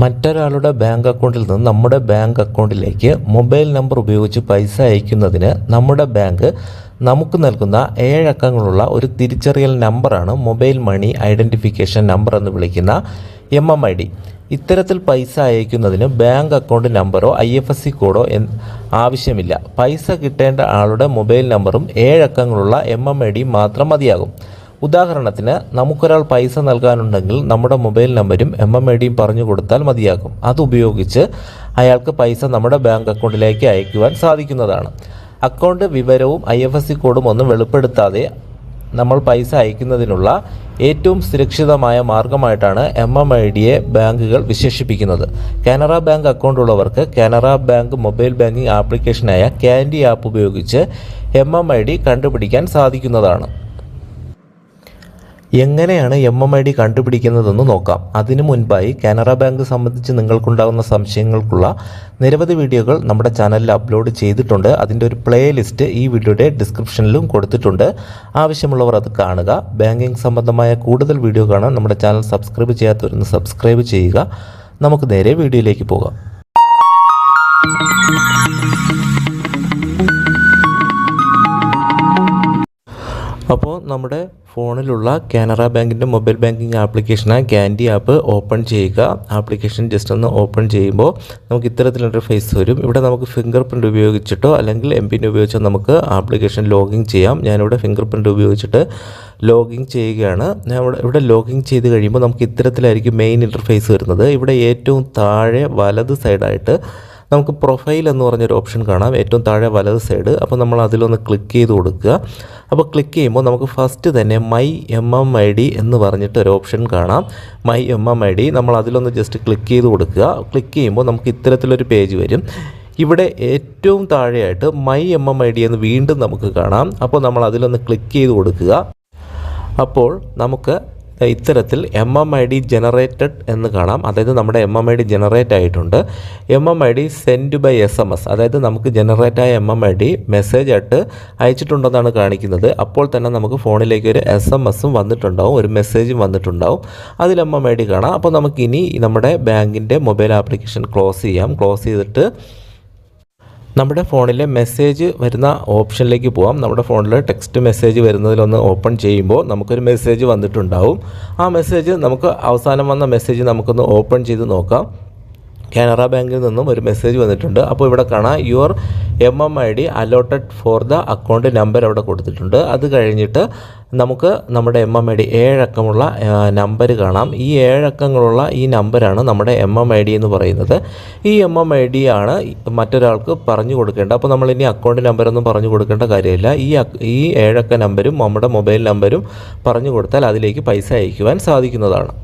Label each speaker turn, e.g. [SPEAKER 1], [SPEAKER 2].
[SPEAKER 1] മറ്റൊരാളുടെ ബാങ്ക് അക്കൗണ്ടിൽ നിന്ന് നമ്മുടെ ബാങ്ക് അക്കൗണ്ടിലേക്ക് മൊബൈൽ നമ്പർ ഉപയോഗിച്ച് പൈസ അയക്കുന്നതിന് നമ്മുടെ ബാങ്ക് നമുക്ക് നൽകുന്ന ഏഴക്കങ്ങളുള്ള ഒരു തിരിച്ചറിയൽ നമ്പറാണ് മൊബൈൽ മണി ഐഡന്റിഫിക്കേഷൻ നമ്പർ എന്ന് വിളിക്കുന്ന എം എം ഐ ഡി ഇത്തരത്തിൽ പൈസ അയക്കുന്നതിന് ബാങ്ക് അക്കൗണ്ട് നമ്പറോ ഐ എഫ് എസ് സി കോഡോ ആവശ്യമില്ല. പൈസ കിട്ടേണ്ട ആളുടെ മൊബൈൽ നമ്പറും ഏഴക്കങ്ങളുള്ള എം എം ഐ ഡി മാത്രം മതിയാകും. ഉദാഹരണത്തിന് നമുക്കൊരാൾ പൈസ നൽകാനുണ്ടെങ്കിൽ നമ്മുടെ മൊബൈൽ നമ്പരും എം എം ഐ ഡിയും പറഞ്ഞു കൊടുത്താൽ മതിയാകും. അതുപയോഗിച്ച് അയാൾക്ക് പൈസ നമ്മുടെ ബാങ്ക് അക്കൗണ്ടിലേക്ക് അയക്കുവാൻ സാധിക്കുന്നതാണ്. അക്കൗണ്ട് വിവരവും ഐ എഫ് എസ് സി കോഡും ഒന്നും വെളിപ്പെടുത്താതെ നമ്മൾ പൈസ അയക്കുന്നതിനുള്ള ഏറ്റവും സുരക്ഷിതമായ മാർഗമായിട്ടാണ് എം എം ഐ ഡിയെ ബാങ്കുകൾ വിശേഷിപ്പിക്കുന്നത്. കാനറ ബാങ്ക് അക്കൗണ്ട് ഉള്ളവർക്ക് കാനറ ബാങ്ക് മൊബൈൽ ബാങ്കിംഗ് ആപ്ലിക്കേഷനായ ക്യാൻഡി ആപ്പ് ഉപയോഗിച്ച് എം എം ഐ ഡി കണ്ടുപിടിക്കാൻ സാധിക്കുന്നതാണ്. എങ്ങനെയാണ് എം എം ഐ ഡി കണ്ടുപിടിക്കുന്നതെന്ന് നോക്കാം. അതിനു മുൻപായി കാനറ ബാങ്ക് സംബന്ധിച്ച് നിങ്ങൾക്കുണ്ടാകുന്ന സംശയങ്ങൾക്കുള്ള നിരവധി വീഡിയോകൾ നമ്മുടെ ചാനലിൽ അപ്ലോഡ് ചെയ്തിട്ടുണ്ട്. അതിന്റെ ഒരു പ്ലേ ലിസ്റ്റ് ഈ വീഡിയോയുടെ ഡിസ്ക്രിപ്ഷനിലും കൊടുത്തിട്ടുണ്ട്. ആവശ്യമുള്ളവർ അത് കാണുക. ബാങ്കിങ് സംബന്ധമായ കൂടുതൽ വീഡിയോ കാണാൻ നമ്മുടെ ചാനൽ സബ്സ്ക്രൈബ് ചെയ്യാത്തവരൊന്ന് സബ്സ്ക്രൈബ് ചെയ്യുക. നമുക്ക് നേരെ വീഡിയോയിലേക്ക് പോകാം. അപ്പോൾ നമ്മുടെ ഫോണിലുള്ള കാനറ ബാങ്കിന്റെ മൊബൈൽ ബാങ്കിങ് ആപ്ലിക്കേഷനായ ക്യാൻഡി ആപ്പ് ഓപ്പൺ ചെയ്യുക. ആപ്ലിക്കേഷൻ ജസ്റ്റ് ഒന്ന് ഓപ്പൺ ചെയ്യുമ്പോൾ നമുക്ക് ഇത്തരത്തിലൊരു ഫേസ് വരും. ഇവിടെ നമുക്ക് ഫിംഗർ പ്രിന്റ് ഉപയോഗിച്ചിട്ടോ അല്ലെങ്കിൽ എം പിൻ ഉപയോഗിച്ചോ നമുക്ക് ആപ്ലിക്കേഷൻ ലോഗിൻ ചെയ്യാം. ഞാനിവിടെ ഫിംഗർ പ്രിന്റ് ഉപയോഗിച്ചിട്ട് ലോഗിൻ ചെയ്യുകയാണ്. ഞാൻ ഇവിടെ ഇവിടെ ലോഗിൻ ചെയ്ത് കഴിയുമ്പോൾ നമുക്ക് ഇത്തരത്തിലായിരിക്കും മെയിൻ ഇന്റർഫേസ് വരുന്നത്. ഇവിടെ ഏറ്റവും താഴെ വലത് സൈഡായിട്ട് നമുക്ക് പ്രൊഫൈൽ എന്ന് പറഞ്ഞൊരു ഓപ്ഷൻ കാണാം. ഏറ്റവും താഴെ വലത് സൈഡ് അപ്പോൾ നമ്മൾ അതിലൊന്ന് ക്ലിക്ക് ചെയ്ത് കൊടുക്കുക. അപ്പോൾ ക്ലിക്ക് ചെയ്യുമ്പോൾ നമുക്ക് ഫസ്റ്റ് തന്നെ my M M I D എന്ന് പറഞ്ഞിട്ട് ഒരു ഓപ്ഷൻ കാണാം. My M M I D നമ്മൾ അതിലൊന്ന് ജസ്റ്റ് ക്ലിക്ക് ചെയ്ത് കൊടുക്കുക. ക്ലിക്ക് ചെയ്യുമ്പോൾ നമുക്ക് ഇത്തരത്തിലൊരു പേജ് വരും. ഇവിടെ ഏറ്റവും താഴെയായിട്ട് my M M I D എന്ന് വീണ്ടും നമുക്ക് കാണാം. അപ്പോൾ നമ്മൾ അതിലൊന്ന് ക്ലിക്ക് ചെയ്ത് കൊടുക്കുക. അപ്പോൾ നമുക്ക് ഇത്തരത്തിൽ M M I D generated എന്ന് കാണാം. അതായത് നമ്മുടെ M M I D generate ആയിട്ടുണ്ട്. M M I D send by S M S അതായത് നമുക്ക് ജനറേറ്റായ M M I D message ആയിട്ട് അയച്ചിട്ടുണ്ടെന്നാണ് കാണിക്കുന്നത്. അപ്പോൾ തന്നെ നമുക്ക് ഫോണിലേക്ക് ഒരു എസ് എം എസും വന്നിട്ടുണ്ടാവും ഒരു മെസ്സേജും വന്നിട്ടുണ്ടാവും. അതിൽ എം എം ഐ ഡി കാണാം. അപ്പോൾ നമുക്കിനി നമ്മുടെ ബാങ്കിന്റെ മൊബൈൽ ആപ്ലിക്കേഷൻ ക്ലോസ് ചെയ്യാം. ക്ലോസ് ചെയ്തിട്ട് നമ്മുടെ ഫോണിലെ മെസ്സേജ് വരുന്ന ഓപ്ഷനിലേക്ക് പോവാം. നമ്മുടെ ഫോണിൽ ടെക്സ്റ്റ് മെസ്സേജ് വരുന്നതിലൊന്ന് ഓപ്പൺ ചെയ്യുമ്പോൾ നമുക്കൊരു മെസ്സേജ് വന്നിട്ടുണ്ടാവും. ആ മെസ്സേജ് നമുക്ക് അവസാനം വന്ന മെസ്സേജ് നമുക്കൊന്ന് ഓപ്പൺ ചെയ്ത് നോക്കാം. കാനറ ബാങ്കിൽ നിന്നും ഒരു മെസ്സേജ് വന്നിട്ടുണ്ട്. അപ്പോൾ ഇവിടെ കാണാം your M M I D allotted for the account number അവിടെ കൊടുത്തിട്ടുണ്ട്. അത് കഴിഞ്ഞിട്ട് നമുക്ക് നമ്മുടെ എം എം ഐ ഡി ഏഴക്കമുള്ള നമ്പർ കാണാം. ഈ ഏഴക്കങ്ങളുള്ള ഈ നമ്പരാണ് നമ്മുടെ എം എം ഐ ഡി എന്ന് പറയുന്നത്. ഈ എം എം ഐ ഡി ആണ് മറ്റൊരാൾക്ക് പറഞ്ഞു കൊടുക്കേണ്ടത്. അപ്പോൾ നമ്മൾ ഇനി അക്കൗണ്ട് നമ്പറൊന്നും പറഞ്ഞു കൊടുക്കേണ്ട കാര്യമില്ല. ഈ ഈ ഏഴക്ക നമ്പരും നമ്മുടെ മൊബൈൽ നമ്പരും പറഞ്ഞു കൊടുത്താൽ അതിലേക്ക് പൈസ അയക്കുവാൻ സാധിക്കുന്നതാണ്.